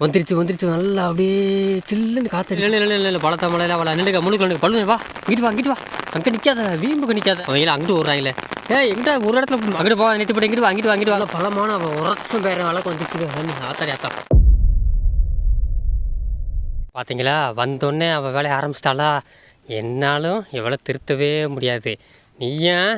வந்துருச்சு வந்துருச்சு. நல்லா அப்படியே சில்லுன்னு காத்து இல்லை இல்லை இல்லை இல்லை. பழத்த மலையில் அவளை நின்றுக்க முழுக்க பழுது வா இங்கிட்டு வா இங்கிட்டு வா. அங்கே நிற்காத வீம்புக்கு நிற்காத அவங்க அங்கிட்டு விட்றாங்களே ஏ எங்கிட்ட ஒரு இடத்துல அங்கிட்டு போக நிறுத்தி போட்டு இங்கிட்டு வா அங்கிட்டு வா அங்கிட்டு வா. பழமான அவன் உரச்சும் பேர வழக்கம் வந்துச்சு ஆத்தாடி ஆத்தா பார்த்தீங்களா வந்தோடனே அவள் வேலையை ஆரம்பிச்சிட்டாளா? என்னாலும் இவளை திருத்தவே முடியாது. நீயும்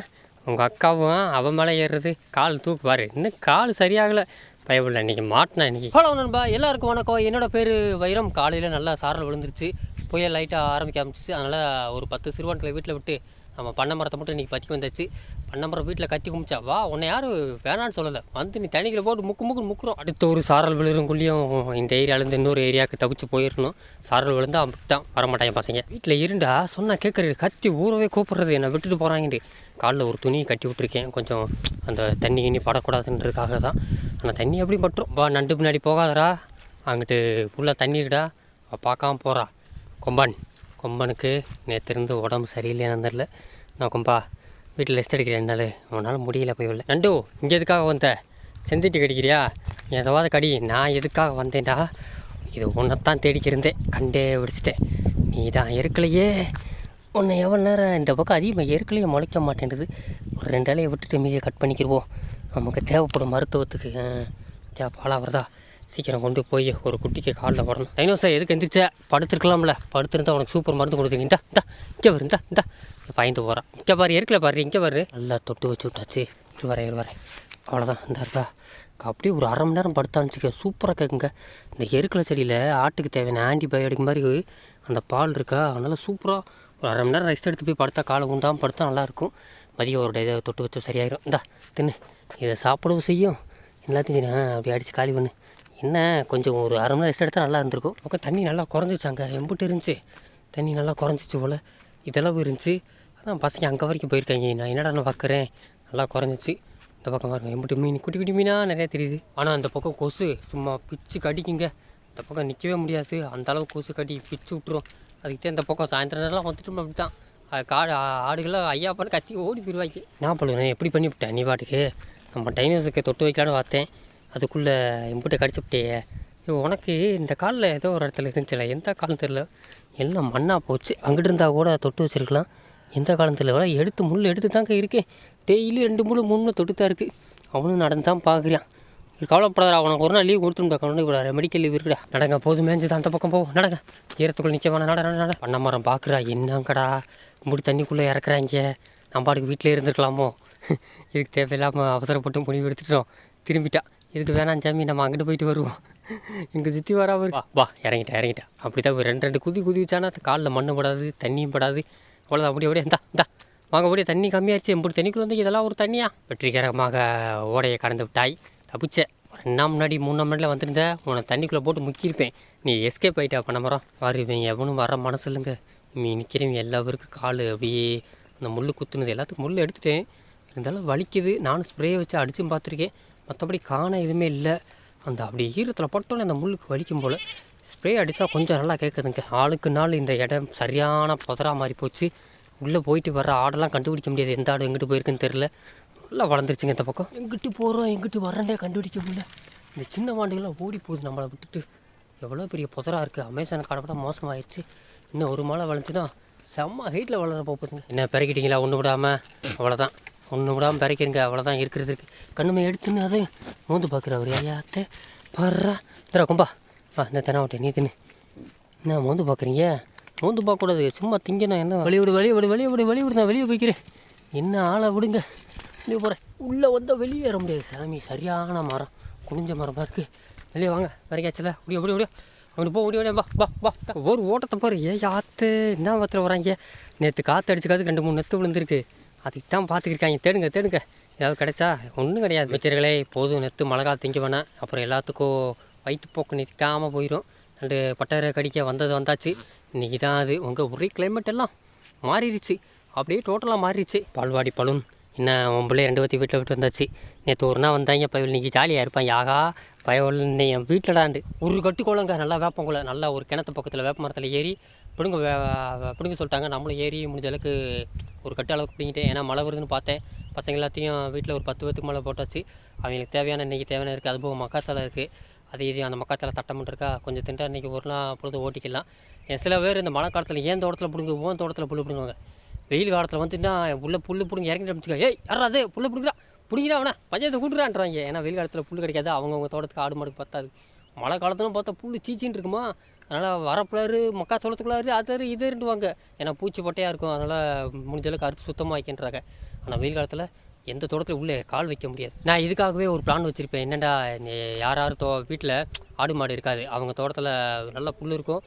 உங்கள் அக்காவும் அவன் மேலே ஏறுறது? கால் தூக்குவார் இன்னும் கால் சரியாகலை. பயப்படல இன்றைக்கி மாட்டினா இன்றைக்கி ஹலோ நண்பா எல்லாருக்கும் வணக்கம். என்னோட பேர் வைரம். காலையில் நல்லா சாரல் விழுந்துருச்சு. புயல் லைட்டாக ஆரம்பிக்க ஆரம்பிச்சிச்சு. அதனால் ஒரு பத்து சிறுவான்களை வீட்டில் விட்டு நம்ம பண்ணை மரத்தை மட்டும் இன்றைக்கி பற்றி வந்தாச்சு. பண்ண மரம் வீட்டில் கத்தி குமிச்சா வா உன்னை யாரும் வேணான்னு சொல்லலை. வந்து நீ தண்ணியில் போட்டு முக்கு முக்கு முக்குறோம். அடுத்த ஒரு சாரல் விழுறங்குள்ளேயும் இந்த ஏரியாவிலேருந்து இன்னொரு ஏரியாவுக்கு தப்பிச்சு போயிடணும் சாரல் விழுந்தா தான் வரமாட்டாங்க பசங்க. வீட்டில் இருந்தா சொன்னால் கேட்குறது கத்தி ஊறவே கூப்பிட்றது என்னை? விட்டுட்டு போகிறாங்கட்டு காலில் ஒரு துணியை கட்டி விட்ருக்கேன் கொஞ்சம் அந்த தண்ணி கிண்ணி படக்கூடாதுன்றதுக்காக தான். ஆனால் தண்ணி எப்படி பட்டுரும்? வா நண்டு பின்னாடி போகாதடா. அங்கிட்டு ஃபுல்லாக தண்ணி இருக்குடா. பார்க்காம போகிறா கொம்பான். கொம்பனுக்கு நேற்று இருந்து உடம்பு சரியில்லைன்னு தெரில நான் கொம்பா வீட்டில் ரெஸ்ட் எடுக்கிறேன் என்னால். உன்னால் முடியல போய் இல்லை நண்டு இங்கே எதுக்காக வந்த? செந்திட்டு கடிக்கிறியா? எதாவது கடி நான் எதுக்காக வந்தேன்டா? இது உன்னைத்தான் தேடிக்கிருந்தேன் கண்டே பிடிச்சிட்டேன். நீ தான் இருக்கலையே உன்னை எவ்வளோ நேரம் இந்த பக்கம் அதிகமாக ஏற்கலையே முளைக்க மாட்டேன்றது. ஒரு ரெண்டு இலையை விட்டுட்டு மீதியை கட் பண்ணிக்கிடுவோம் நமக்கு தேவைப்படும் மருத்துவத்துக்கு தேவை பாலா வருதா சீக்கிரம் கொண்டு போய் ஒரு குட்டிக்கு காலில் வரணும் டைனோசா எதுக்கு எந்திரிச்ச? படுத்துருக்கலாம்ல. படுத்துருந்தா உனக்கு சூப்பர் மருந்து கொடுக்குறீங்க இந்தா இந்தா இங்கே வரு இந்தா இந்தா. பயந்து போகிறான் இங்கே பாரு ஏற்கல பாரு இங்கே பாரு. நல்லா தொட்டு வச்சு விட்டாச்சு. இரு வரேன் இரு வரேன் அவ்வளோதான் இந்த இருக்கா அப்படியே ஒரு அரை மணி நேரம் படுத்தாச்சுக்க சூப்பராக கேட்குங்க இந்த எருக்கலை செடியில் ஆட்டுக்கு தேவையான ஆன்டிபயோட்டிக் மாதிரி அந்த பால் இருக்கா? அதனால் சூப்பராக ஒரு அரை மணி நேரம் ரெஸ்ட் எடுத்து போய் படுத்தா காலை உண்டாமல் படுத்தா நல்லாயிருக்கும் மதியம் ஒரு இதை தொட்டு வச்சு சரியாயிரும். இந்தா தின்னு. இதை சாப்பிடவும் செய்யும். எல்லாத்தையும் தின்னு. அப்படி அடித்து காலி பண்ணு. என்ன? கொஞ்சம் ஒரு அரை மணி நேரம் ரெஸ்ட் எடுத்தால் நல்லா இருந்திருக்கும். பக்கம் தண்ணி நல்லா குறைஞ்சிச்சாங்க எம்பிட்டு இருந்துச்சு. தண்ணி நல்லா குறைஞ்சிச்சு போல். இதெல்லாம் இருந்துச்சு. அதான் பசங்க அங்கே வரைக்கும் போயிருக்காங்க. நான் என்னடா நான் பார்க்குறேன் நல்லா குறைஞ்சிச்சு. இந்த பக்கம் பாருங்கள் எம்பிட்டு மீன் குட்டி குட்டி மீனாக நிறையா தெரியுது. ஆனால் அந்த பக்கம் கொசு. சும்மா பிச்சு கடிக்குங்க. இந்த பக்கம் நிற்கவே முடியாது. அந்த அளவு கொசு கடி பிச்சு விட்ரும் அதுக்கிட்டே இந்த பக்கம் சாயந்தரம் நேரம் வந்துட்டோம் அப்படி தான் காடு ஆடுகளாக ஆடுகள்லாம் ஐயா பண்ண கத்தி ஓடி போயிடுவாய்க்கு நான் பண்ணுவேன் எப்படி பண்ணி விட்டேன் நீ பாட்டுக்கு. நம்ம டைனோஸுக்கு தொட்டு வைக்கலான்னு பார்த்தேன். அதுக்குள்ளே எம்பிட்ட கடிச்சு விட்டியே உனக்கு இந்த காலில் ஏதோ ஒரு இடத்துல இருந்துச்சுல எந்த காலம் தெரியல. எல்லாம் மண்ணாக போச்சு. அங்கிட்டு இருந்தால் கூட தொட்டு வச்சிருக்கலாம். எந்த காலம் தெரியல. எடுத்து முள் எடுத்து தாங்க இருக்கேன். டெய்லி ரெண்டு முள் மூணு தொட்டு தான் இருக்குது அவனும் நடந்து தான் பார்க்குறான் கவலைப்படாத அவனுக்கு ஒரு நாள் லீவ் கொடுத்துருந்தா கவனிக்கூடாது மெடிக்கல் லீவ் இருக்குடா. நடங்க போதும் மேஞ்சது அந்த பக்கம் போவோம். நடங்க. ஈரத்துக்குள்ள நிற்க வேணாம் நட நட பண்ண மரம் பார்க்குறா என்னங்கடா? இப்படி தண்ணிக்குள்ளே இறக்குறாங்க. நம்ம பாட்டுக்கு வீட்டிலே இருந்திருக்கலாமோ? இதுக்கு தேவையில்லாமல் அவசரப்பட்டு முடிவு எடுத்துட்டோம். திரும்பிட்டா. இதுக்கு வேணாம் சாமி நம்ம அங்கிட்டு போயிட்டு வருவோம். இங்கே சுற்றி வரா வா வா இறங்கிட்டேன் இறங்கிட்டேன் அப்படி தான் ரெண்டு ரெண்டு குதி குதி வச்சானா காலில் மண்ணு படாது தண்ணியும் படாது. அவ்வளோதான் அப்படியே அப்படியே இந்தா இந்தா. வாங்க அப்படியே தண்ணி கம்மியாகிடுச்சு எப்படி தண்ணிக்குள்ள வந்து இதெல்லாம் ஒரு தண்ணியா? வெற்றிகரமாக ஓடையை கடந்து விட்டாய். தப்பிச்ச. ஒரு ரெண்டு நாள் முன்னாடி மூணு நாள் வந்துருந்தேன் வந்திருந்த உன்னை தண்ணிக்குள்ளே போட்டு முக்கியிருப்பேன். நீ எஸ்கேப் ஆகிட்டா பண்ண மரம் பாரு எவனும் வர மனசு இல்லைங்க. நீ நிற்கிறவங்க எல்லாருக்கும் கால் அப்படியே அந்த முள் குத்துனது எல்லாத்துக்கும் முள் எடுத்துட்டேன். இருந்தாலும் வலிக்குது. நானும் ஸ்ப்ரே வச்சு அடிச்சும் பார்த்துருக்கேன். மற்றபடி காண எதுவுமே இல்லை. அந்த அப்படி ஈரத்தில் பட்டோன்னே அந்த முள்ளுக்கு வலிக்கும் போல் ஸ்ப்ரே அடித்தா கொஞ்சம் நல்லா கேட்குதுங்க. ஆளுக்கு நாள் இந்த இடம் சரியான புதரா மாதிரி போச்சு. உள்ளே போயிட்டு வர ஆடெல்லாம் கண்டுபிடிக்க முடியாது. எந்த ஆடு எங்கிட்டு போயிருக்குன்னு தெரில நல்லா வளர்ந்துருச்சுங்க இந்த பக்கம். எங்கிட்டு போகிறோம் எங்கிட்டு வர்றேன்னே கண்டுபிடிக்க முடியல. இந்த சின்ன மாண்டுகள்லாம் ஓடி போகுது நம்மளை விட்டுட்டு. எவ்வளோ பெரிய புதராக இருக்குது அமேசான் காடை விட இன்னும் ஒரு மாலை வளைஞ்சுன்னா செம்ம ஹைட்டில் வளர போகுதுங்க. என்ன பிறக்கிட்டீங்களா ஒன்று விடாமல் அவ்வளோதான் ஒன்று விடாமல் பிறக்கிறீங்க அவ்வளோதான் இருக்கிறது கண்ணுமே கண்ணுமை எடுத்துன்னு அதை மூந்து பார்க்குறவர் ஐயாத்தே பாடுறா தர கும்பா. வா இந்த தெனாவட்டை நீ தின்னு. என்ன மோந்து பார்க்குறீங்க? மோந்து பார்க்கக்கூடாது. சும்மா திங்கணும் என்ன? வெளியே விடு வெளியே விடு வெளியே விடு வெளியே விடு நான் வெளியே போய்க்கிறேன் என்ன ஆளை விடுங்க? வெளியே போகிறேன் உள்ளே வந்தால் வெளியே ஏற முடியாது. சாமி சரியான மரம். குனிஞ்ச மரமாக இருக்குது வெளியே வாங்க. வரைக்காச்சுல. முடியும் முடியும் முடியும் அப்படி போ முடியும் வா வா வா. ஒரு ஓட்டத்தை பாரு. ஏ யாத்து என்ன பத்திரம் வராங்க? நேற்று காற்று அடிச்சுக்காது ரெண்டு மூணு நெத்து விழுந்திருக்கு. அதுக்கு தான் பார்த்துக்கிருக்காங்க. தேடுங்க தேடுங்க. ஏதாவது கிடைச்சா ஒன்றும் கிடையாது. வச்சிருங்களே போதும். நெத்து மழை காலம் திங்க வேணாம் அப்புறம் எல்லாத்துக்கும் வயிற்றுப்போக்கு நிற்காமல் போயிடும் ரெண்டு பட்டரை கடிக்க வந்தது வந்தாச்சு. இன்றைக்கி தான் அது. உங்கள் ஒரே கிளைமேட் எல்லாம் மாறிடுச்சு. அப்படியே டோட்டலாக மாறிடுச்சு. பால்வாடி பலூன். என்ன உன் பிள்ளை ரெண்டு பற்றி வீட்டில் விட்டு வந்தாச்சு. நேற்று ஒரு நாள் வந்தாங்க இப்போ இன்னைக்கு ஜாலியாக இருப்பான். யாகா பயவல் என் வீட்டில்டாண்டு. ஒரு கட்டு நல்லா வேப்பங்குள்ள நல்லா ஒரு கிணத்து பக்கத்தில் வேப்ப மரத்தில் ஏறி பிடுங்க பிடுங்க சொல்லிட்டாங்க. நம்மளும் ஏறி முடிஞ்ச அளவுக்கு ஒரு கட்டு அளவுக்கு பிடிங்கிட்டேன். ஏன்னா மழை வருதுன்னு பார்த்தேன். பசங்க எல்லாத்தையும் வீட்டில் ஒரு பத்து பேத்துக்கு மேலே போட்டாச்சு. அவங்களுக்கு தேவையான இன்றைக்கி தேவையான இருக்குது அது போக மக்காச்சோளம் இருக்குது அது இது அந்த மக்காச்சாலை தட்டம் இருக்கா? கொஞ்சம் திண்டா இன்றைக்கி ஒரு நாள் பொழுது ஓட்டிக்கலாம். என் சில பேர் இந்த மழை காலத்தில் ஏன் தோட்டத்தில் பிடுங்க ஓன் தோட்டத்தில் புல்லு பிடுங்குவாங்க. வெயில் காலத்தில் வந்துன்னா உள்ள புல் பிடுங்க இறங்கிட்டு வச்சுக்கோ ஏய் யாரா அது? புல்லு பிடுங்குறா. பிடிக்கிறா அவனா. பஞ்சாயத்து கூட்டுறான்றாங்க ஏன்னா வெயில் காலத்தில் புல் கிடைக்காது. அவங்கவுங்க தோட்டத்துக்கு ஆடு மாடுக்கு பார்த்தாது மழை காலத்துலும் பார்த்தா புல் சீச்சின்னு இருக்குமா? அதனால் வரப்புலாரு மக்காச்சோளத்துக்குள்ளாரு அது இது ஏன்னா பூச்சி பட்டையாக இருக்கும். அதனால் முடிஞ்சளவுக்கு அறுத்து சுத்தமாக வைக்கின்றாங்க. ஆனால் வெயில் காலத்தில் எந்த தோட்டத்தில் உள்ளே கால் வைக்க முடியாது. நான் இதுக்காகவே ஒரு பிளான் வச்சுருப்பேன். என்னென்னா யார் யார் தோ வீட்டில் ஆடு மாடு இருக்காது. அவங்க தோட்டத்தில் நல்ல புல் இருக்கும்.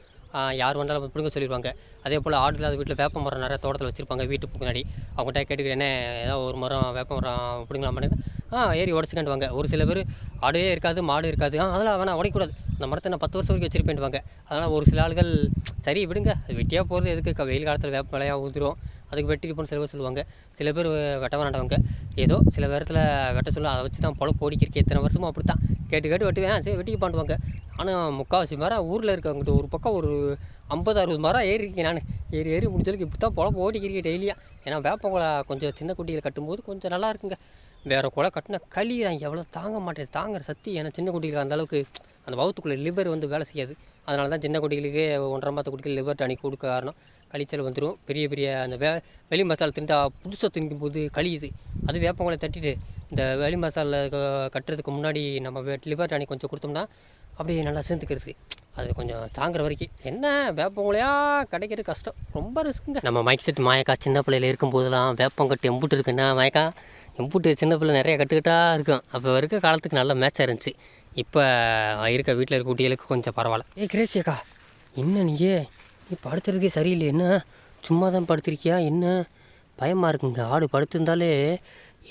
யார் வந்தாலும் பிடுங்க சொல்லிடுவாங்க அதே போல் ஆடு இல்லாத வீட்டில் வேப்ப மரம் நிறையா தோட்டத்தில் வச்சுருப்பாங்க. வீட்டுக்கு முன்னாடி. அவங்ககிட்ட கேட்டுக்கிறேன் என்ன ஏதோ ஒரு மரம் வேப்ப மரம் பிடுங்கலாமான்னு ஆ ஏறி உடச்சிக்கிட்டுவாங்க ஒரு சில பேர் ஆடே இருக்காது மாடு இருக்காது. ஆ அதெல்லாம் வேணாம் உடைக்கூடாது அந்த மரத்தை நான் பத்து வருஷம் வரைக்கும் வச்சிருப்பேன்வாங்க அதனால் ஒரு சில ஆளுகள் சரி விடுங்க. அது வெட்டியாக போகிறது எதுக்கு? க- வெயில் காலத்தில் வேப்ப மழையாக ஊதுரும் அதுக்கு வெட்டிருப்போம்னு சில பேர் சொல்லுவாங்க. சில பேர் வெட்ட வராண்டவங்க ஏதோ சில நேரத்தில் வெட்ட சொல்ல அதை வச்சு தான் பழம் ஓடிக்கிறக்கே எத்தனை வருஷமும் அப்படி தான் கேட்டு கேட்டு வெட்டுவேன். சரி வெட்டிக்கு பண்ணுவாங்க ஆனால் முக்கால்வாசி மரம் ஊரில் இருக்கவங்கிட்ட ஒரு பக்கம் ஒரு ஐம்பது அறுபது மரம் ஏறி இருக்கேன் நான். ஏறி ஏறி முடிஞ்சளவுக்கு இப்படி தான் பொழப்பு ஓட்டிக்கிறீங்க டெய்லியாக ஏன்னா வேப்பங்குளை கொஞ்சம் சின்ன குட்டிகள் கட்டும்போது கொஞ்சம் நல்லா இருக்குங்க. வேறு குலை கட்டினா கழியிறாங்க எவ்வளோ தாங்க மாட்டேன். தாங்குற சக்தி ஏன்னா சின்ன குட்டிகளுக்கு அந்த அளவுக்கு அந்த வவுத்துக்குள்ளே லிவர் வந்து வேலை செய்யாது. அதனால தான் சின்ன குட்டிகளுக்கு ஒன்றரை மாத குட்டிகள் லிவர் டானிக் கொடுக்க காரணம் கழிச்சல் வந்துடும் பெரிய பெரிய அந்த வே வெளி மசாலா திண்டா புதுசாக திங்கும் போது கழியுது அது வேப்பங்குளை தட்டிட்டு இந்த வெளி மசாலா க- கட்டுறதுக்கு முன்னாடி நம்ம லிவர் டானிக் கொஞ்சம் கொடுத்தோம்னா அப்படியே நல்லா சேர்ந்துக்கிறது. அது கொஞ்சம் தாங்குற வரைக்கும். என்ன வேப்பங்குலையா? கிடைக்கிறது கஷ்டம். ரொம்ப ரிஸ்க்குங்க நம்ம மைக் செட் மாயக்கா சின்ன பிள்ளையில இருக்கும்போதெல்லாம் வேப்பங்கட்டு எம்பிட்டு இருக்குன்னா மயக்கா எம்புட்டு சின்ன பிள்ளை நிறைய கட்டுக்கிட்டா இருக்கும். அப்போ இருக்க காலத்துக்கு நல்ல மேட்சாக இருந்துச்சு. இப்போ இருக்க வீட்டில் இருக்க குட்டிகளுக்கு கொஞ்சம் பரவாயில்ல. ஏய் கிரேசியக்கா என்ன நீயே? நீ படுத்துறதுக்கே சரியில்லை. என்ன? சும்மா தான் படுத்திருக்கியா? என்ன? பயமாக இருக்குங்க ஆடு படுத்திருந்தாலே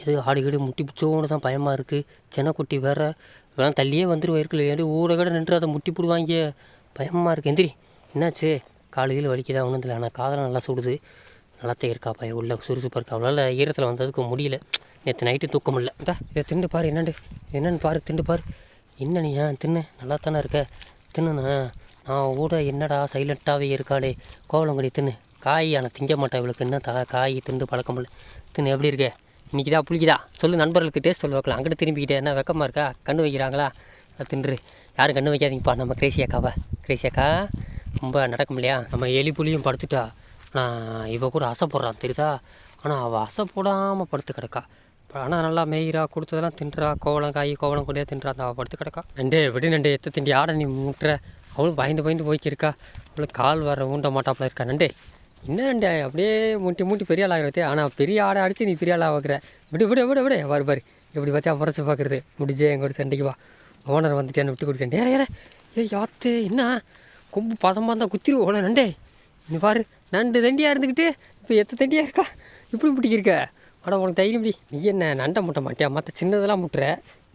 எது ஆடு கீடு முட்டி பிடிச்சோன்னு தான் பயமாக இருக்குது சின்ன குட்டி வேற. இதெல்லாம் தள்ளியே வந்துடும் இருக்குல்ல. ஏடி ஊட கடை நின்று அதை முட்டி போடுவாங்க. பயமாக இருக்குது எந்திரி. என்னாச்சு? காலையில் வலிக்குதா? ஒன்றும் இல்லை ஆனால் காதெல்லாம் நல்லா சுடுது. நல்லாத்தே இருக்கா பையன். உள்ள சுறுசுப்பாக இருக்கா? அவளால் ஈரத்தில் வந்ததுக்கு முடியல. நேற்று நைட்டு தூக்கம் இல்லை. இதா இதை திண்டு பாரு என்னண்டு? என்னன்னு பாரு திண்டு பாரு. என்ன நீ ஏன் தின்னு? நல்லா தானே இருக்க? தின்னுண்ணா நான் கூட என்னடா சைலண்ட்டாகவே இருக்காளே? கோவலங்கடி தின்னு. காய் ஆனால் திங்க மாட்டேன் இவளுக்கு. என்ன தா காய் திண்டு பழக்கம் இல்லை. தின்னு எப்படி இருக்க? இன்றைக்கிதா புளிக்குதா? சொல்லு நண்பர்களுக்கு டேஸ்ட் சொல்லி வைக்கலாம் அங்கிட்டு திரும்பிக்கிட்டே என்ன வெக்கமாக இருக்கா? கண்ணு வைக்கிறாங்களா? அதை தின்று. யாரும் கண்ணு வைக்காதீங்கப்பா. நம்ம கிரேசி அக்காவை. கிரேசி அக்கா ரொம்ப நடக்கும் இல்லையா? நம்ம எலி புளியும் படுத்துட்டா. ஆனால் இவ கூட அசைப்படுறான் தெரியுதா? ஆனால் அவள் அசை போடாமல் படுத்து கிடக்கா. ஆனால் நல்லா மேயிரா கொடுத்ததெல்லாம் தின்றா கோவலம் காய் கோவலம் கொண்டே தின்றா அந்த படுத்து கிடக்கா. நண்டே விடு நண்டே எத்த திண்டி ஆடை நீ முட்டுற. அவளும் பயந்து பயந்து போய்க்கிருக்கா. அவளுக்கு கால் வர ஊண்ட மாட்டாப்புல இருக்கா. நண்டே என்ன நண்டே அப்படியே முட்டி மூட்டி பெரிய ஆள் ஆகிறது ஆனால் பெரிய ஆடை அடித்து நீ பெரிய ஆளாக வைக்கிற விடு விடு விடு விடு. பாரு பாரு எப்படி பார்த்தா முறைச்சி பார்க்குறது. முடிஞ்சே எங்கூட சண்டைக்கு வா. ஓனர் வந்துட்டேன்னு விட்டு கொடுக்கேன் நேர ஏற. ஏ யாத்து என்ன? கொம்பு பதமாக இருந்தால் குத்திரு ஓன நண்டே. நீ பாரு நண்டு தண்டியாக இருந்துக்கிட்டு இப்போ எத்த தண்டியாக இருக்கா? இப்படி முட்டிக்கிருக்க. அட உனக்கு தைரியம்டி நீ என்ன நண்டை முட்ட மாட்டியா? மற்ற சின்னதெல்லாம் முட்டுற.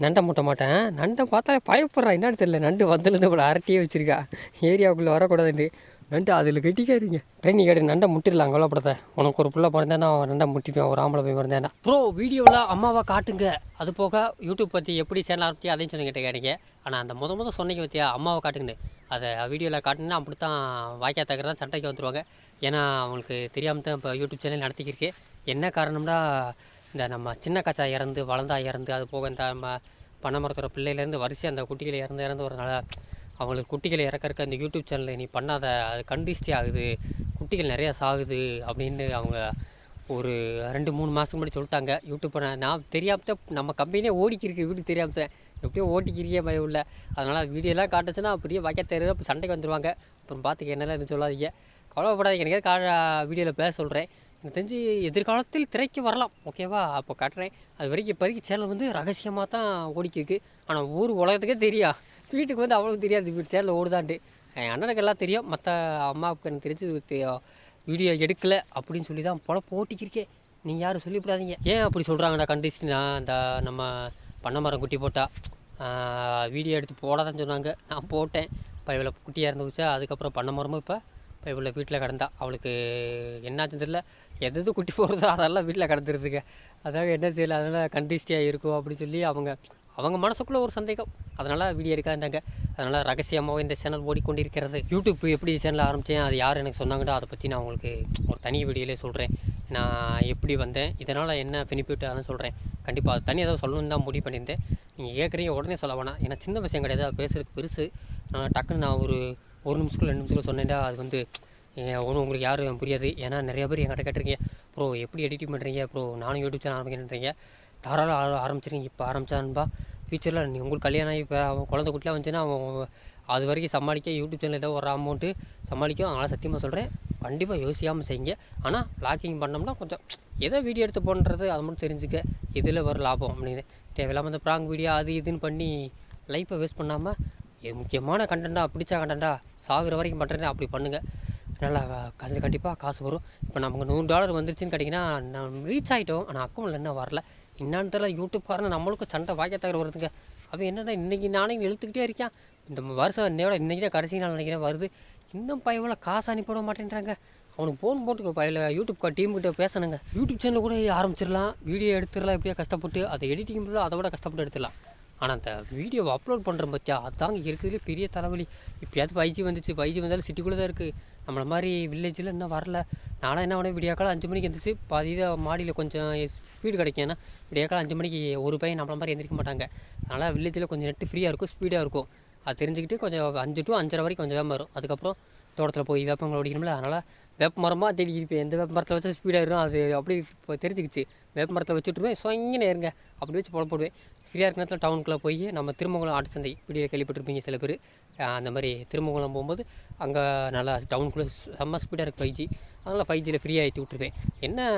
நண்டை முட்ட மாட்டேன். நண்டை பார்த்தா பயப்படுறா. என்னன்னு தெரியல. நண்டு வந்ததுலேருந்து இவ்வளோ அரட்டியே வச்சிருக்கா. ஏரியாவுக்குள்ளே வரக்கூடாதுன்னு நண்டு அதில் கட்டிக்காதீங்க. ட்ரைனிங் கேட்டு நண்டை முட்டிடலாம் கொல்லப்படாத உனக்கு ஒரு புள்ள பிறந்தேன்னா அவன் நண்டை முட்டிப்பேன். ஒரு ஆம்பளை போய் பிறந்தேன்னா. ப்ரோ வீடியோவில் அம்மாவை காட்டுங்க. அது போக யூடியூப் பற்றி எப்படி சேனல் ஆரம்பிச்சு அதையும் சொன்னீங்க கேட்டீங்க ஆனால் அந்த முத முத சொன்னீங்க பற்றியா அம்மாவை காட்டுங்கன்னு. அதை வீடியோவில் காட்டுனா அப்படி தான் வாய்க்கா தகர சண்டைக்கு வந்துடுவாங்க ஏன்னா அவங்களுக்கு தெரியாமல் தான் இப்போ யூடியூப் சேனல் நடத்திக்கிருக்கு. என்ன காரணம்னா இந்த நம்ம சின்ன கச்சா இறந்து வளர்ந்தா இறந்து அது போக இந்த நம்ம பனை மரத்தோட பிள்ளையிலேருந்து வரிசை அந்த குட்டிகளை இறந்து இறந்து வரனால அவங்களுக்கு குட்டிகளை இறக்கறக்க அந்த யூடியூப் சேனலில் நீ பண்ணாத அது கண்டிஸ்டி ஆகுது. குட்டிகள் நிறையா சாகுது அப்படின்னு அவங்க ஒரு ரெண்டு மூணு மாதத்துக்கு முன்னாடி சொல்லிட்டாங்க. யூடியூப் பண்ண நான் தெரியாம தான் நம்ம கம்பெனியே ஓடிக்கிருக்கு வீட்டுக்கு தெரியாம. தான் எப்படியோ ஓட்டிக்கிறியே பயம் இல்லை. அதனால் வீடியோலாம் காட்டுச்சுன்னா அப்படியே வைக்க தெரியல சண்டைக்கு வந்துடுவாங்க அப்புறம் பார்த்துக்க என்னெல்லாம் எதுவும் சொல்லாதீங்க. கவலைப்படாதீங்க. எனக்கு கா வீடியோவில் பேச சொல்கிறேன் எனக்கு தெரிஞ்சு எதிர்காலத்தில் திரைக்கு வரலாம் ஓகேவா அப்போ காட்டுறேன். அது வரைக்கும் இப்போதைக்கு சேனல் வந்து ரகசியமாக தான் ஓடிக்கிருக்கு. ஆனால் ஊர் உலகத்துக்கே தெரியா? வீட்டுக்கு வந்து அவ்வளோ தெரியாது. வீட்டு சேனல் ஓடுதான்ட்டு. என் அண்ணனுக்கு எல்லாம் தெரியும். மற்ற அம்மாவுக்கு எனக்கு தெரிஞ்சு வீடியோ எடுக்கலை அப்படின்னு சொல்லி தான் பொழப்பு போட்டிக்கிருக்கேன் நீங்கள் யாரும் சொல்லிவிடாதீங்க. ஏன் அப்படி சொல்கிறாங்கடா கண்டிஷனா? இந்த நம்ம பண்ணை மரம் குட்டி போட்டால் வீடியோ எடுத்து போடாதான்னு சொன்னாங்க. நான் போட்டேன். இப்போ இவ்வளோ குட்டியாக இருந்துச்சா அதுக்கப்புறம் பண்ணை மரமும் இப்போ இப்போ இவ்வளோ வீட்டில் கிடந்தா. அவளுக்கு என்னாச்சுன்னு தெரியல. எது குட்டி போகிறதோ அதெல்லாம் வீட்டில் கிடந்துருதுங்க. அதாவது என்ன செய்யலை அதனால் கண்டிஸ்டியாக இருக்கும் அப்படின்னு சொல்லி அவங்க அவங்க மனசுக்குள்ளே ஒரு சந்தேகம். அதனால் வீடியோ இருக்காந்தாங்க அதனால் ரகசியமாக இந்த சேனல் ஓடிக்கொண்டிருக்கிறது. யூடியூப் எப்படி சேனல் ஆரம்பித்தேன் அது யார் எனக்கு சொன்னாங்கடோ அதை பற்றி நான் உங்களுக்கு ஒரு தனி வீடியோலே சொல்கிறேன் நான் எப்படி வந்தேன் இதனால் என்ன பெனிஃபிட் அதான் சொல்கிறேன் கண்டிப்பாக அது தனி ஏதாவது சொல்லணும்னு தான் முடிவு பண்ணியிருந்தேன். நீங்கள் கேட்குறீங்க உடனே சொல்ல வேணாம். ஏன்னா சின்ன விஷயம் கிடையாது பேசுகிறதுக்கு பேசுறதுக்கு பெருசு. நான் டக்குன்னு நான் ஒரு ஒரு நிமிஷத்துக்கு ரெண்டு நிமிஷத்துக்குள்ள சொன்னேன்டா அது வந்து ஒன்றும் உங்களுக்கு யாரும் புரியாது. ஏன்னா நிறைய பேர் என்கிட்ட கேட்டிருக்கீங்க. ப்ரோ எப்படி எடிட்டிங் பண்ணுறீங்க ப்ரோ நானும் யூடியூப் சேனல் ஆரம்பிக்கிறேன்றீங்க. தாராளம் ஆர- ஆரம்பிச்சிருங்க. இப்போ ஆரம்பிச்சான்பா ஃபியூச்சரில் நீ உங்களுக்கு கல்யாணம் ஆகி இப்போ அவன் குழந்தை குட்டிலாம் வந்துச்சுன்னா அவன் அது வரைக்கும் சமாளிக்க யூடியூப் சேனல் ஏதோ ஒரு அமௌண்ட்டு சமாளிக்கும் அதனால் சத்தியமாக சொல்கிறேன் கண்டிப்பாக யோசிக்காமல் செய்யுங்க. ஆனால் ப்ளாக்கிங் பண்ணோம்னா கொஞ்சம் எதை வீடியோ எடுத்து போன்றது அது மட்டும் தெரிஞ்சுக்க. இதில் வர லாபம் அப்படின்னு. தேவையில்லாமல் இந்த ப்ராங் வீடியோ அது இதுன்னு பண்ணி லைஃப்பை வேஸ்ட் பண்ணாமல் முக்கியமான கண்டென்ட்டாக பிடிச்ச கண்டென்ட்டாக சாகுற வரைக்கும் பண்ணுறேன் அப்படி பண்ணுங்கள் நல்லா காசு கண்டிப்பாக காசு வரும். இப்போ நமக்கு நூறு டாலர் வந்துருச்சுன்னு கேட்டிங்கன்னா நான் ரீச் ஆகிட்டோம் ஆனால் அக்கௌண்ட்டில் இன்னும் வரல? என்னான்னு தெரியல. யூடியூப் காரன் நம்மளுக்கும் சண்டை வாய்க்க தவிர வருதுங்க. அவன் என்னடா இன்றைக்கி நானே இழுத்துக்கிட்டே இருக்கேன். இந்த வருஷம் என்னையோட இன்றைக்கி தான் கடைசி நாள் நினைக்கிறேன் வருது. இன்னும் பயவில் காசு அனுப்பிவிட மாட்டேன்றாங்க. அவனுக்கு ஃபோன் போட்டு பயில யூடியூப் டீம்கிட்ட பேசணுங்க. யூடியூப் சேனல் கூட ஆரம்பிச்சிடலாம். வீடியோ எடுத்துடலாம் எப்படியா கஷ்டப்பட்டு. அதை எடிட்டிங் பண்ணலாம் அதை விட கஷ்டப்பட்டு எடுத்துடலாம். ஆனால் அந்த வீடியோவை அப்லோட் பண்ணுறோம் பார்த்தியா அதாங்க இருக்கிறதுலே பெரிய தலைவலி. இப்போயாவது ஃபைவ் ஜி வந்துச்சு. ஃபைவ் ஜி வந்தாலும் சிட்டிக்குள்ளே தான் இருக்குது நம்மளை மாதிரி வில்லேஜில் இன்னும் வரல. நானும் என்ன பண்ணேன்? விடியாக்காலம் அஞ்சு மணிக்கு எந்திரிச்சு பாதி இதை மாடியில் கொஞ்சம் ஸ்பீடு கிடைக்கும். ஏன்னா விடியாக்காலம் அஞ்சு மணிக்கு ஒரு பையன் நம்மள மாதிரி எந்திரிக்க மாட்டாங்க. அதனால் வில்லேஜில் கொஞ்சம் நெட்டு ஃப்ரீயாக இருக்கும் ஸ்பீடாக இருக்கும். அது தெரிஞ்சுக்கிட்டு கொஞ்சம் அஞ்சு டு அஞ்சரை வரைக்கும் கொஞ்சம் வேகம் வரும். அதுக்கப்புறம் தோட்டத்தில் போய் வேப்பங்களை ஓடிக்கணும்ல அதனால் வேப்ப மரமாக தேடி இப்போ எந்த வேப்ப மரத்தில் வச்சா ஸ்பீடாகிடும் அது அப்படி இப்போ தெரிஞ்சுக்கிச்சு. வேப்ப மரத்தில் வச்சுட்ருவேன் சொங்கினே இருங்க. அப்படி வச்சு பொழ போடுவேன். ஃப்ரீயாக இருக்க நேரத்தில் டவுனுக்குள்ளே போய் நம்ம திருமங்கலம் ஆட்டு சந்தை வீடியோ கேள்விப்பட்டிருப்பீங்க சில பேர். அந்த மாதிரி திருமங்கலம் போகும்போது அங்கே நல்லா டவுனுக்குள்ளே செம்ம ஸ்பீடாக இருக்குது ஃபைவ் ஜி அதனால் ஃபைவ் ஜியில் ஃப்ரீயாக ஏற்றி விட்டுருவேன். என்ன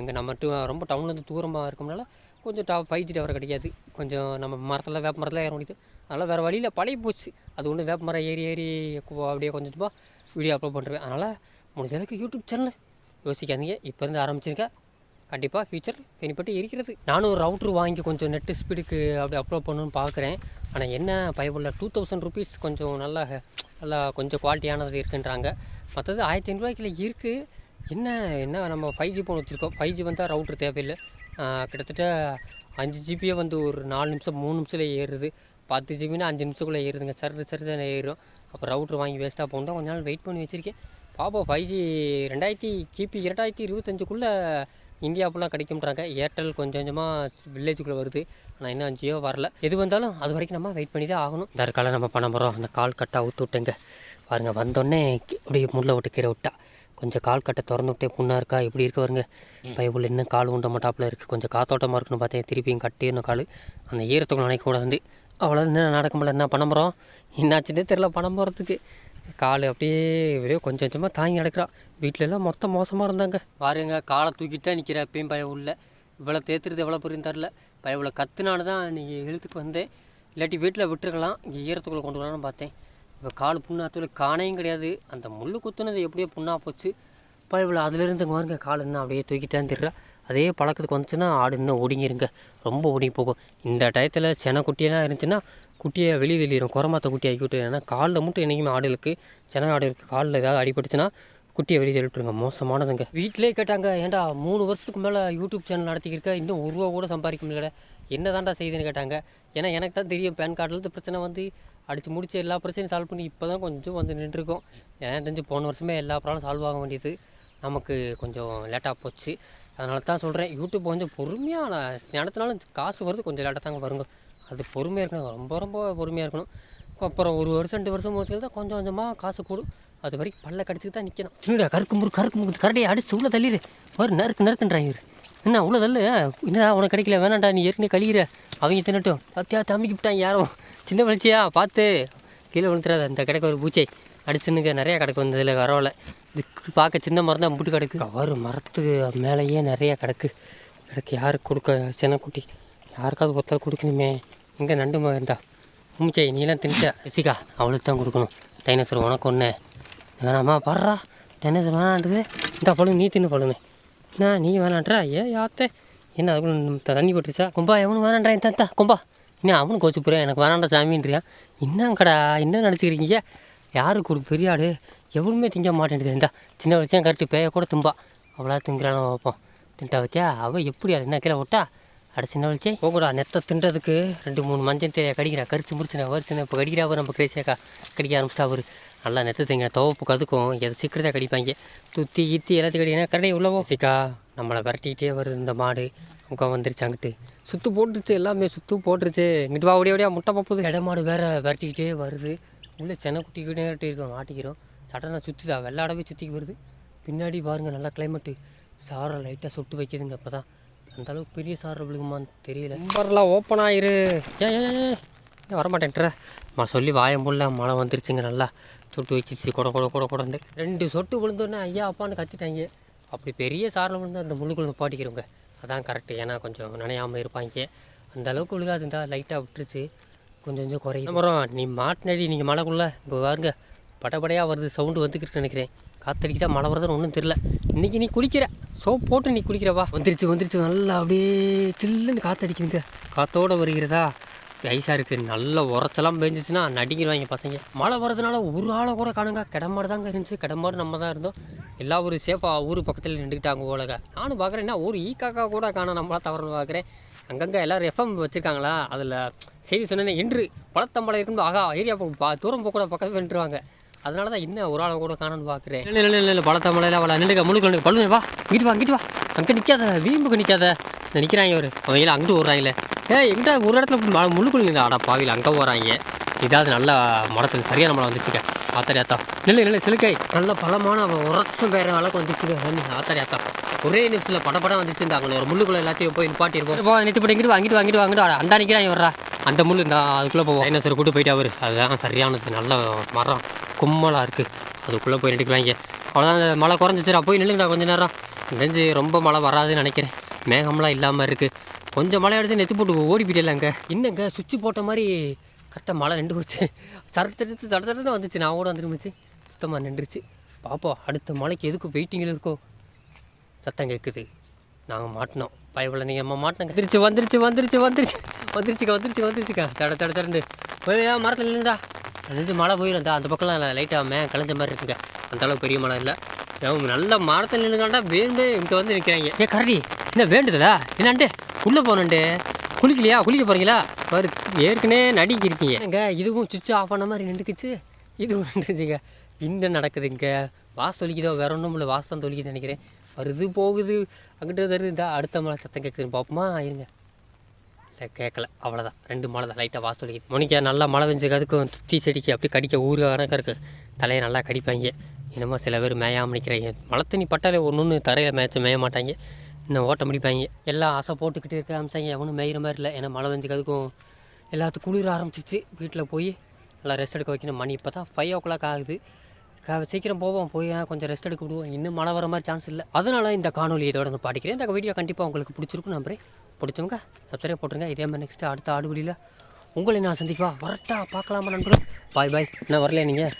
இங்கே நம்ம டூ ரொம்ப டவுன்லேருந்து தூரமாக இருக்கனால கொஞ்சம் டா ஃபைவ் ஜி டவர் கிடைக்காது. கொஞ்சம் நம்ம மரத்தில் வேப்ப மரத்தில் ஏற முடியுது அதனால் வேறு வழியில் பழகி போச்சு. அது ஒன்று வேப்ப மரம் ஏறி ஏறி அப்படியே கொஞ்சம் கொஞ்சமாக வீடியோ அப்லோட் பண்ணுறேன் அதனால் முடிஞ்ச அளவுக்கு யூடியூப் சேனல் யோசிக்காதீங்க. இப்போ இருந்து ஆரம்பிச்சிருக்கேன் கண்டிப்பாக ஃபியூச்சர் பெனிஃபிட் இருக்கிறது. நானும் ஒரு ரவுட்ரு வாங்கி கொஞ்சம் நெட்டு ஸ்பீடுக்கு அப்படி அப்லோட் பண்ணணும்னு பார்க்குறேன் ஆனால் என்ன பயப்புள்ள டூ தௌசண்ட் ருபீஸ் கொஞ்சம் நல்லா நல்லா கொஞ்சம் குவாலிட்டியானது இருக்குன்றாங்க. மற்றது ஆயிரத்தி ஐநூறுரூவாய்க்குள்ள இருக்குது என்ன என்ன நம்ம ஃபைவ் ஜி ஃபோன் வச்சுருக்கோம். ஃபைவ் ஜி வந்தால் ரவுட்ரு தேவையில்லை. கிட்டத்தட்ட அஞ்சு ஜிபியே வந்து ஒரு நாலு நிமிஷம் மூணு நிமிஷத்தில் ஏறுது. பத்து ஜிபின்னா அஞ்சு நிமிஷத்துக்குள்ளே ஏறுதுங்க. சரி சரி தான் ஏறும் அப்போ ரவுட்ரு வாங்கி வேஸ்ட்டாக போகணும் கொஞ்ச நாள் வெயிட் பண்ணி வச்சுருக்கேன். பாப்போம் ஃபைவ் ஜி ரெண்டாயிரத்தி கிபி இரண்டாயிரத்தி இருபத்தஞ்சுக்குள்ளே இந்தியா ஃபுல்லாக கிடைக்கும்ன்றாங்க. ஏர்டெல் கொஞ்சம் கொஞ்சமாக வில்லேஜுக்குள்ளே வருது. ஆனால் இன்னும் ஜியோ வரல. எது வந்தாலும் அது வரைக்கும் நம்ம வெயிட் பண்ணி தான் ஆகணும். இந்த நம்ம பண்ண போகிறோம் அந்த கால் கட்டை அவுத்து விட்டுங்க. பாருங்கள் வந்தோடனே அப்படியே முள்ள விட்டு கீரை விட்டா. கொஞ்சம் கால் கட்டை திறந்து விட்டே புண்ணாக இருக்கா? இப்படி இருக்க வருங்க பைபிள் இன்னும் கால் உண்ட மாட்டாப்பில் இருக்குது கொஞ்சம் காத்தோட்டமாக இருக்குன்னு பார்த்தேன். திருப்பியும் கட்டிடணும் கால். அந்த ஈரத்துக்குள்ள நினைக்கக்கூடாது அவ்வளோ என்ன நடக்க முடியல என்ன பண்ண போகிறோம் என்னாச்சுன்னே தெரில பணம் போகிறதுக்கு கால் அப்படியே அப்படியே கொஞ்சம் கொஞ்சமாக தாங்கி நடக்கிறா. வீட்டிலலாம் மொத்தம் மோசமாக இருந்தாங்க. பாருங்க காலை தூக்கிட்டு தான் நிற்கிற எப்பயும் பய உள்ள. இவ்வளோ தேத்துறது எவ்வளோ பெரிய தரல பய இவ்வளோ கத்துனால தான் நீங்கள் இழுத்துக்கு வந்தேன். இல்லாட்டி வீட்டில் விட்டுருக்கலாம். இங்கே ஈரத்துக்குள்ளே கொண்டு வரலாம்னு பார்த்தேன். இப்போ கால் புண்ணாத்துல காணையும் கிடையாது. அந்த முள் குத்துனது எப்படியோ புண்ணா போச்சு. இப்போ இவ்வளோ அதுலேருந்து இங்கே பாருங்க கால் இன்னும் அப்படியே தூக்கிட்டான்னு தெரியல அதே பழக்கத்துக்கு வந்துச்சுன்னா ஆடு இன்னும் ஒடுங்கிருங்க. ரொம்ப ஒடுங்கி போகும். இந்த டயத்தில் சென குட்டியெல்லாம் இருந்துச்சுன்னா குட்டியை வெளியே வெளியிடும் குரமாத்த குட்டி ஆக்கி விட்டு ஏன்னா காலில் மட்டும் என்றைக்குமே ஆடு இருக்குது சென ஆடு இருக்குது காலில் ஏதாவது அடிபட்டுச்சுன்னா குட்டியை வெளியே தள்ளிட்டுருங்க மோசமானதுங்க. வீட்டிலே கேட்டாங்க ஏன்டா மூணு வருஷத்துக்கு மேலே யூடியூப் சேனல் நடத்திக்கிருக்க? இன்னும் ஒரு ரூபா கூட சம்பாதிக்க முடியல. என்ன தான்டா செய்யுதுன்னு கேட்டாங்க. ஏன்னா எனக்கு தான் தெரியும் பேன் கார்டில் பிரச்சனை வந்து அடித்து முடிச்சு எல்லா பிரச்சனையும் சால்வ் பண்ணி இப்போ தான் கொஞ்சம் வந்து நின்றுருக்கோம். ஏன் தெரிஞ்சு போன வருஷமே எல்லா ப்ராப்ளம் சால்வ் ஆக வேண்டியது. நமக்கு கொஞ்சம் லேட்டாக போச்சு. அதனால தான் சொல்கிறேன் யூடியூப் கொஞ்சம் பொறுமையாக நடத்தினாலும் காசு வருது கொஞ்சம் லேட்டாக தாங்க வருங்க. அது பொறுமையாக இருக்கணும் ரொம்ப ரொம்ப பொறுமையாக இருக்கணும். அப்புறம் ஒரு வருஷம் ரெண்டு வருஷம் முடிச்சுக்கிறது தான் கொஞ்சம் கொஞ்சமாக காசு கூடும். அது வரைக்கும் பல்ல கடிச்சிட்டு தான் நிற்கணும் சின்ன கருக்கு முறு கருக்கு முறு கரடியை அடிச்சு உள்ளே தள்ளிடு. ஒரு நறுக்கு நறுக்குன்றாங்க என்ன உள்ள தள்ளு? என்னடா உனக்கு கிடைக்கல வேணாண்டா நீ ஏற்கனவே கழிகிற அவங்க தின்னட்டும். பத்தியா தம்பிக்கு விட்டாங்க யாரும் சின்ன வளர்ச்சியா? பார்த்து. கீழே விழுந்துடாத அந்த கிடைக்க ஒரு பூச்சை. அடிச்சுன்னுங்க நிறைய கிடக்கு வந்ததில் வரவில்லை இது பார்க்க சின்ன மரம் தான் முட்டு கிடக்கு. கவர் மரத்துக்கு மேலேயே நிறையா கிடக்கு. கிடக்கு யாருக்கு கொடுக்க சின்ன குட்டி. யாருக்காவது ஒருத்தர் கொடுக்கணுமே. இங்கே நண்டு மகன்டா மூச்சை நீலாம் தின்ட்ட ரிசிகா அவளுக்கு தான் கொடுக்கணும். டைனோசர் உனக்கு ஒன்று வேணாமா பாடுறா டைனோசர் வேணான்றது. இந்த பழு நீ தின்னு பழுனு என்ன நீ வேணான்றா? ஏ யாத்தே. என்ன அதுக்குள்ள தண்ணி போட்டுருச்சா? கும்பா எவனும் வேணான்றா என் தா கும்பா. என்ன அவனும் கோச்சு போகிறேன் எனக்கு வேணாண்டா சாமின்றியா? என்னங்கடா என்ன நினச்சிக்கிறீங்க? யாரு கொடு பெரிய ஆடு எவருமே திங்க மாட்டேங்குது. இந்தா சின்ன வயசுதான் கரெக்டு பேய கூட தும்பா. அவ்வளோ திங்கிறான வைப்போம் தின்ட்டா வச்சா அவள் எப்படி அது என்ன கீழே விட்டா அட சின்ன வலிச்சே போகடா நெத்தை தின்றதுக்கு ரெண்டு மூணு மஞ்சள் தேவையா கடிக்கிறா. கரிச்சு முடிச்சுனா வரிச்சுனா இப்போ கடிக்கிறா அவர் நம்ம கிரேசியாக்கா கடிக்க ஆரம்பிச்சிட்டா அவர் நல்லா நெத்தை திங்க துவப்பு கதுக்கும். எதை சீக்கிரத்தை கடிப்பாங்க? துத்தி ஈத்தி எல்லாத்தையும் கடிக்கினா கடையை உள்ளவோ? சிக்கா நம்மளை விரட்டிக்கிட்டே வருது இந்த மாடு. அங்கே வந்துருச்சு அங்கிட்டு. சுற்று போட்டுருச்சு எல்லாமே சுற்று போட்டுருச்சு. இங்கிட்டு வா ஓடியா ஓடியா. முட்டை பப்புது. இடமாடு வேறு வேற விரட்டிக்கிட்டே வருது. உள்ளே சென்னை குட்டி கிட்டே இருக்கோம் மாட்டிக்கிறோம் சட்டனை சுற்றுதா வெள்ளாடவே சுற்றிக்கு வருது. பின்னாடி பாருங்கள் நல்லா கிளைமேட்டு சாரை லைட்டாக சுட்டு வைக்குதுங்க இப்போ தான் அந்த அளவுக்கு பெரிய சாரை விழுகுமான்னு தெரியல. நம்பர்லாம் ஓப்பன் ஆயிரு. ஏன் வரமாட்டேன்ற மா சொல்லி வாயம் புள்ள மழை வந்துருச்சுங்க நல்லா. சுட்டு வச்சிச்சு கொட கொட கொட கொடந்து ரெண்டு சொட்டு விழுந்தோடனே ஐயா அப்பான்னு கத்திட்டாங்க. அப்படி பெரிய சாரில் விழுந்து அந்த முள்ளுக்குள்ள பாட்டிக்கிறவங்க அதான் கரெக்டு ஏன்னா கொஞ்சம் நனையாமல் இருப்பாங்க. அந்த அளவுக்கு விழுகாது லைட்டாக விட்டுருச்சு. கொஞ்சம் கொஞ்சம் குறையும் அப்புறம் நீ மாட்டினடி நீங்கள் மழைக்குள்ளே. இப்போ பாருங்க படபடையாக வருது சவுண்டு வந்துக்கிட்டு நினைக்கிறேன். காத்தடிக்கிட்டா மழை வரதுன்னு ஒன்றும் தெரில இன்றைக்கி நீ குளிக்கிற. சோப் போட்டு நீ குளிக்கிறவா வந்துருச்சு வந்துருச்சு. நல்லா அப்படியே சில்லுன்னு காத்தடிக்குதுங்க. காற்றோடு வருகிறதா? ஐஸாக இருக்குது நல்ல உரச்செல்லாம் பெஞ்சிச்சுன்னா நடிங்கிடுவாங்க பசங்க. மழை வரதுனால ஒரு ஆளை கூட காணுங்க. கிடமாடு தாங்க இருந்துச்சு. கிடமாடு நம்ம தான் இருந்தோம். எல்லா ஒரு சேஃபாக ஊர் பக்கத்தில் நின்றுக்கிட்டாங்க போலக நானும் பார்க்குறேன் என்ன ஒரு ஈ காக்கா கூட காணும். நம்மளாக தவறுன்னு பார்க்குறேன் அங்கங்கே எல்லோரும் எஃப்எம் வச்சுருக்காங்களா? அதில் செய்தி சொன்னேன் இன்று பழத்தம்பளை இருக்கும்போது ஆகா ஏரியா பா தூரம் போக கூட பக்கத்தில் நின்றுவாங்க அதனால தான் இன்னும் ஒரு ஆளை கூட காணும்னு பார்க்குறேன் இல்லை இல்லை இல்லை இல்லை பழத்தம்பளையில் அவளை நின்றுக்க முழுக்க நின்று பழுது வா இங்கிட்டு வா இங்கிட்டு வா. அங்கே நிற்காத வீம்புக்கு நிற்காத நிற்கிறாங்க ஒரு அவங்க அங்கிட்டு ஓடுறாங்களே ஏ எங்கிட்ட ஒரு இடத்துல ம- ஆடா பாவியில் அங்கே போகிறாங்க இதாவது நல்ல மரத்தில் சரியான மரம் வந்துச்சுக்க. ஆத்தாடி ஆத்தா. நில்லு நில்லு சிலுக்கை. நல்ல பழமான அவன் உரச்சும் பேர அளவுக்கு வந்துச்சுங்க வந்து ஆத்தாடி ஆத்தா. ஒரே நிமிஷத்தில் படப்படம் வந்துச்சு இந்த அங்கே ஒரு முள்ளுக்குள்ள எல்லாத்தையும் போய் நிப்பாட்டிருப்போம் போ நிறுத்தி போட்டு வாங்கிட்டு வாங்கிட்டு வாங்கிட்டு அந்த நிற்கிறாங்க வர்றா அந்த முள் இந்த அதுக்குள்ளே போவோம். டைனோசர் கூட்டு போயிட்டு அவர். அதுதான் சரியானது. நல்ல மரம். கும்மலாக இருக்குது அதுக்குள்ளே போய் நின்றுக்குவாங்க அவ்வளோதான் அந்த மழை குறைஞ்சிச்சுரா போய் நில்லுங்கடா கொஞ்ச நேரம். நெஞ்சு ரொம்ப மழை வராதுன்னு நினைக்கிறேன். மேகம்லாம் இல்லாமல் இருக்குது கொஞ்சம் மழை அடிச்சு நெத்து போட்டு ஓடி போயிட்டே அங்கே இன்னங்க சுவிட்ச் போட்ட மாதிரி கரெக்டாக மழை நின்று போச்சு. சரத்தடுத்து தடத்தடுத்து வந்துச்சு. நான் கூட வந்துருந்துச்சு சுத்தமாக நின்றுச்சு. பாப்போம் அடுத்த மழைக்கு எதுக்கு வெயிட்டிங்கில் இருக்கோ சத்தம் கேட்குது நாங்கள் மாட்டினோம். பயப்பட நீங்கள் அம்மா மாட்டினோம் வந்துருச்சு வந்துருச்சு வந்துருச்சு வந்துருச்சு. வந்துருச்சுக்கா வந்துருச்சு வந்துருச்சுக்கா. தட தட தடந்து போய் மரத்தில் நின்றுடா நின்று மழை போயிருந்தா அந்த பக்கம்லாம் லைட்டாக மே கலைஞ்ச மாதிரி இருக்குங்க. அந்தளவுக்கு பெரிய மழை இல்லை. அவங்க நல்ல மரத்தில் நின்றுக்காண்டா வேண்டு இங்கே வந்து நிற்கிறாங்க ஏ கரடி என்ன வேண்டுதலா? என்னான்ட்டு உள்ளே போனண்டு குளிக்கலையா? குளிக்க போகிறீங்களா பாரு ஏற்கனவே நடிக்கிருக்கீங்க. இங்கே இதுவும் சுவிட்ச் ஆஃப் பண்ண மாதிரி நின்றுக்குச்சு. இதுவும் நின்றுச்சுங்க இன்னும் நடக்குது இங்கே வாசம் தொலிக்குதோ வேற ஒன்றும் இல்லை. வாசம் தான் தொலிக்குது நினைக்கிறேன். வருது போகுது. அங்கிட்ட வருது. இந்த அடுத்த மழை சத்தம் கேட்குதுன்னு பார்ப்போமா? இருங்க. இல்லை கேட்கல அவ்வளோதான் ரெண்டு மழை தான். லைட்டாக வாசம் தொலிக்குது. மணிக்கா நல்லா மழை பெஞ்சு அதுக்கும் துத்தி செடிக்கு அப்படி கடிக்க ஊரு கணக்காக இருக்குது தலையை நல்லா கடிப்பாங்க. என்னமோ சில பேர் மேயாமல் நிற்கிறாங்க மழை தண்ணி பட்டாலே ஒன்று ஒன்று தரையில் மேய்ச்ச மேய மாட்டாங்க. இந்த ஓட்ட முடிப்பாங்க. எல்லாம் ஆசை போட்டுக்கிட்டு இருக்க ஆரம்பிச்சாங்க எவனும் மேயிற மாதிரி இல்லை. ஏன்னா மழை பெஞ்சுக்கு எல்லாத்துக்கும் குளிர ஆரம்பிச்சிச்சு. வீட்டில் போய் நல்லா ரெஸ்ட் எடுக்க வைக்கணும். மணி இப்போ தான் ஃபைவ் ஓ கிளாக் ஆகுது சீக்கிரம் போவோம். போய் கொஞ்சம் ரெஸ்ட் எடுக்க விடுவோம். இன்னும் மழை வர மாதிரி சான்ஸ் இல்லை. அதனால இந்த காணொலி இதோட நான் பாடிக்கிறேன். இந்த வீடியோ கண்டிப்பாக உங்களுக்கு பிடிச்சிருக்கும் நம்புறேன். பிடிச்சவங்க சப்ஸ்கிரைப் போட்டுருங்க. இதே மாதிரி நெக்ஸ்ட்டு அடுத்த ஆடுபடியில் உங்களை நான் சந்திக்கவா வரட்டா. பார்க்கலாமா நண்பர்கள்? பாய் பாய் என்ன வரலையா நீங்கள்